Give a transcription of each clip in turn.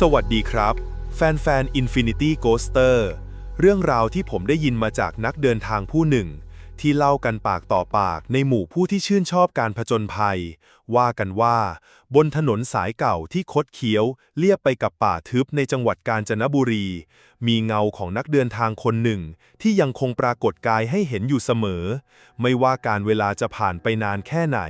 สวัสดีครับ แฟนๆ Infinity Ghoster เรื่องราวที่ผมได้ยินมาจากนักเดินทางผู้หนึ่ง ที่เล่ากันปากต่อปากในหมู่ผู้ที่ชื่นชอบการผจญภัย ว่ากันว่า บนถนนสายเก่าที่คดเคี้ยว เลียบไปกับป่าทึบในจังหวัดกาญจนบุรี มีเงาของนักเดินทางคนหนึ่ง ที่ยังคงปรากฏกายให้เห็นอยู่เสมอ ไม่ว่าการเวลาจะผ่านไปนานแค่ไหน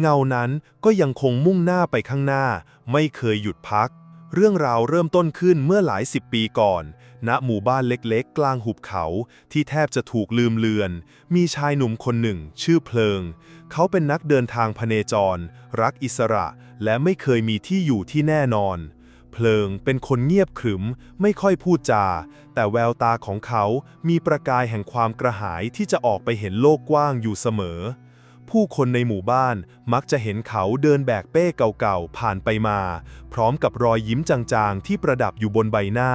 เงานั้นก็ยังคงมุ่งหน้าไปข้างหน้า ไม่เคยหยุดพัก เรื่องราวเริ่มต้นขึ้นเมื่อหลายสิบปีก่อน ณ หมู่บ้านเล็กๆ กลางหุบเขาที่แทบจะถูกลืมเลือน มีชายหนุ่มคนหนึ่ง ชื่อเพลิง เขาเป็นนักเดินทางพเนจร รักอิสระ และไม่เคยมีที่อยู่ที่แน่นอน เพลิงเป็นคนเงียบขรึม ไม่ค่อยพูดจา แต่แววตาของเขามีประกายแห่งความกระหายที่จะออกไปเห็นโลกกว้างอยู่เสมอ ผู้คนในหมู่บ้านมักจะเห็นเขาเดินแบกเป้เก่าๆ ผ่านไปมา พร้อมกับรอยยิ้มจางๆ ที่ประดับอยู่บนใบหน้า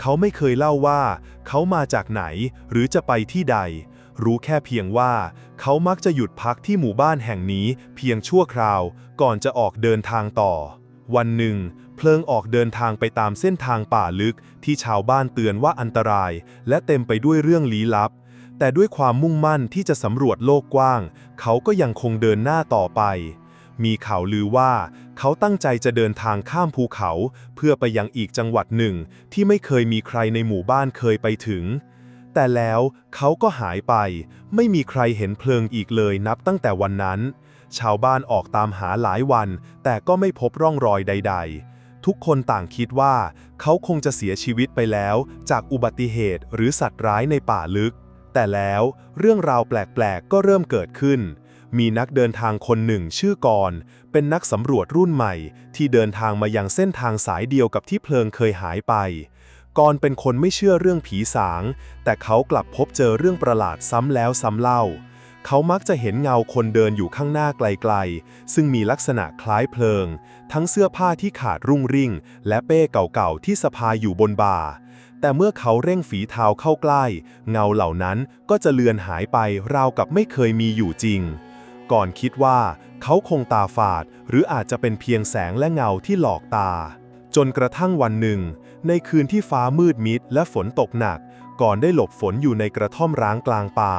เขาไม่เคยเล่าว่าเขามาจากไหนหรือจะไปที่ใด รู้แค่เพียงว่า เขามักจะหยุดพักที่หมู่บ้านแห่งนี้เพียงชั่วคราว ก่อนจะออกเดินทางต่อ วันหนึ่ง เพลิงออกเดินทางไปตามเส้นทางป่าลึกที่ชาวบ้านเตือนว่าอันตราย และเต็มไปด้วยเรื่องลี้ลับ แต่ด้วยความมุ่งมั่นที่จะสำรวจโลกกว้าง เขาก็ยังคงเดินหน้าต่อไป มีข่าวลือว่า เขาตั้งใจจะเดินทางข้ามภูเขา เพื่อไปยังอีกจังหวัดหนึ่ง ที่ไม่เคยมีใครในหมู่บ้านเคยไปถึง แต่แล้วเขาก็หายไป ไม่มีใครเห็นเพลิงอีกเลยนับตั้งแต่วันนั้น ชาวบ้านออกตามหาหลายวัน แต่ก็ไม่พบร่องรอยใด ๆทุกคนต่างคิดว่าเขาคงจะเสียชีวิตไปแล้วจากอุบัติเหตุหรือสัตว์ร้ายในป่าลึก แต่แล้วเรื่องราวแปลกๆ ก็เริ่มเกิดขึ้น มีนักเดินทางคนหนึ่งชื่อกรณ์เป็นนักสำรวจรุ่นใหม่ ที่เดินทางมายังเส้นทางสายเดียวกับที่เพลิงเคยหายไปกรณ์เป็นคนไม่เชื่อเรื่องผีสาง แต่เขากลับพบเจอเรื่องประหลาดซ้ำแล้วซ้ำเล่า เขามักจะเห็นเงาคนเดินอยู่ข้างหน้าไกลๆ ซึ่งมีลักษณะคล้ายเพลิง ทั้งเสื้อผ้าที่ขาดรุ่งริ่ง และเป้เก่าๆที่สะพายอยู่บนบ่า แต่เมื่อเขาเร่งฝีเท้าเข้าใกล้ เงาเหล่านั้นก็จะเลือนหายไปราวกับไม่เคยมีอยู่จริง ก่อนคิดว่า เขาคงตาฝาด หรืออาจจะเป็นเพียงแสงและเงาที่หลอกตา จนกระทั่งวันหนึ่ง ในคืนที่ฟ้ามืดมิดและฝนตกหนัก ก่อนได้หลบฝนอยู่ในกระท่อมร้างกลางป่า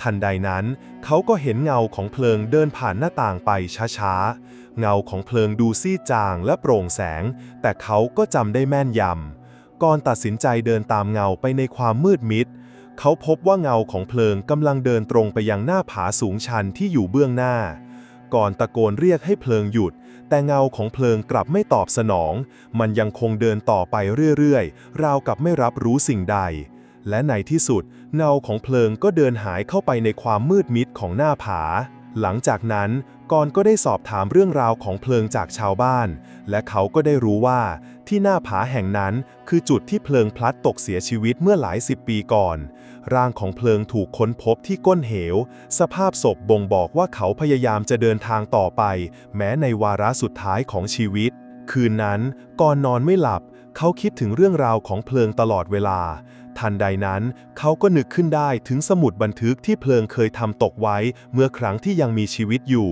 ทันใดนั้น เขาก็เห็นเงาของเพลิงเดินผ่านหน้าต่างไปช้าๆเงาของเพลิงดูซีดจางและโปร่งแสง แต่เขาก็จำได้แม่นยำ ก่อนตัดสินใจเดินตามเงาไปในความมืดมิด เขาพบว่าเงาของเพลิงกำลังเดินตรงไปยังหน้าผาสูงชันที่อยู่เบื้องหน้า ก่อนตะโกนเรียกให้เพลิงหยุด แต่เงาของเพลิงกลับไม่ตอบสนอง มันยังคงเดินต่อไปเรื่อยๆ ราวกับไม่รับรู้สิ่งใด และในที่สุดเงาของเพลิงก็เดินหายเข้าไปในความมืดมิดของหน้าผา หลังจากนั้นกอนก็ได้สอบถามเรื่องราวของเพลิงจากชาวบ้าน และเขาก็ได้รู้ว่า ที่หน้าผาแห่งนั้นคือจุดที่เพลิงพลัดตกเสียชีวิตเมื่อหลายสิบปีก่อน ร่างของเพลิงถูกค้นพบที่ก้นเหว สภาพศพบ่งบอกว่าเขาพยายามจะเดินทางต่อไป แม้ในวาระสุดท้ายของชีวิต คืนนั้นกอนนอนไม่หลับ เขาคิดถึงเรื่องราวของเพลิงตลอดเวลา ทันใดนั้น เขาก็นึกขึ้นได้ถึงสมุดบันทึกที่เพลิงเคยทำตกไว้เมื่อครั้งที่ยังมีชีวิตอยู่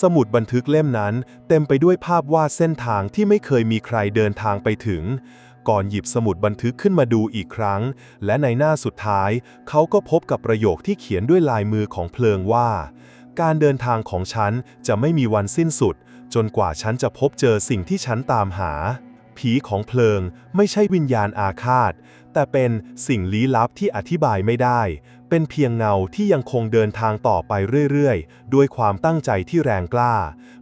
สมุดบันทึกเล่มนั้น เต็มไปด้วยภาพวาดเส้นทางที่ไม่เคยมีใครเดินทางไปถึง ก่อนหยิบสมุดบันทึกขึ้นมาดูอีกครั้ง และในหน้าสุดท้าย เขาก็พบกับประโยคที่เขียนด้วยลายมือของเพลิงว่า การเดินทางของฉันจะไม่มีวันสิ้นสุด จนกว่าฉันจะพบเจอสิ่งที่ฉันตามหา ผีของเพลิงไม่ใช่วิญญาณอาฆาต แต่เป็นสิ่งลี้ลับที่อธิบายไม่ได้ เป็นเพียงเงาที่ยังคงเดินทางต่อไปเรื่อยๆ ด้วยความตั้งใจที่แรงกล้า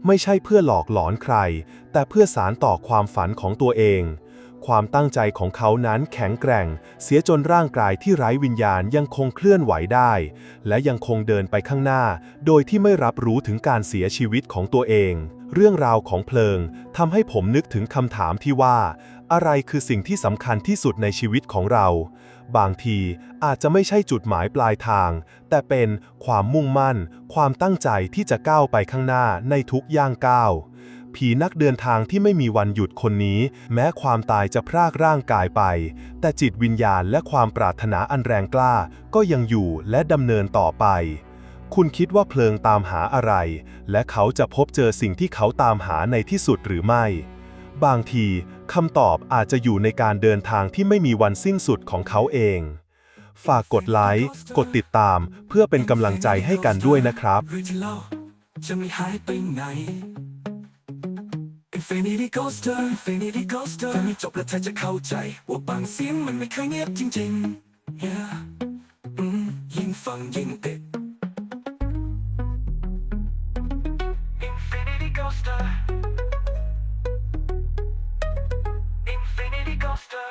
ไม่ใช่เพื่อหลอกหลอนใคร แต่เพื่อสารต่อความฝันของตัวเอง ความตั้งใจของเขานั้นแข็งแกร่ง เสียจนร่างกายที่ไร้วิญญาณยังคงเคลื่อนไหวได้ และยังคงเดินไปข้างหน้า โดยที่ไม่รับรู้ถึงการเสียชีวิตของตัวเอง เรื่องราวของเพลิงทำให้ผมนึกถึงคำถามที่ว่า อะไรคือสิ่งที่สำคัญที่สุดในชีวิตของเรา บางทีอาจจะไม่ใช่จุดหมายปลายทาง แต่เป็นความมุ่งมั่น ความตั้งใจที่จะก้าวไปข้างหน้าในทุกย่างก้าว ผีนักเดินทางที่ไม่มีวันหยุดคนนี้ แม้ความตายจะพรากร่างกายไป แต่จิตวิญญาณและความปรารถนาอันแรงกล้า ก็ยังอยู่และดำเนินต่อไป คุณคิดว่าเพลิงตามหาอะไร และเขาจะพบเจอสิ่งที่เขาตามหาในที่สุดหรือไม่ บางทีคำตอบอาจจะอยู่ในการเดินทางที่ไม่มีวันสิ้นสุดของเขาเอง ฝากกดไลค์ กดติดตาม เพื่อเป็นกำลังใจให้กันด้วยนะครับจะไม่หายไปไหน Infinity Ghoster Infinity Ghoster ฟังให้จบแล้วเธอจะเข้าใจ ว่าบางเสียงมันไม่เคยเงียบจริงๆ yeah. อืมยิ่งฟังยิ่งติด Infinity Ghoster Infinity Ghoster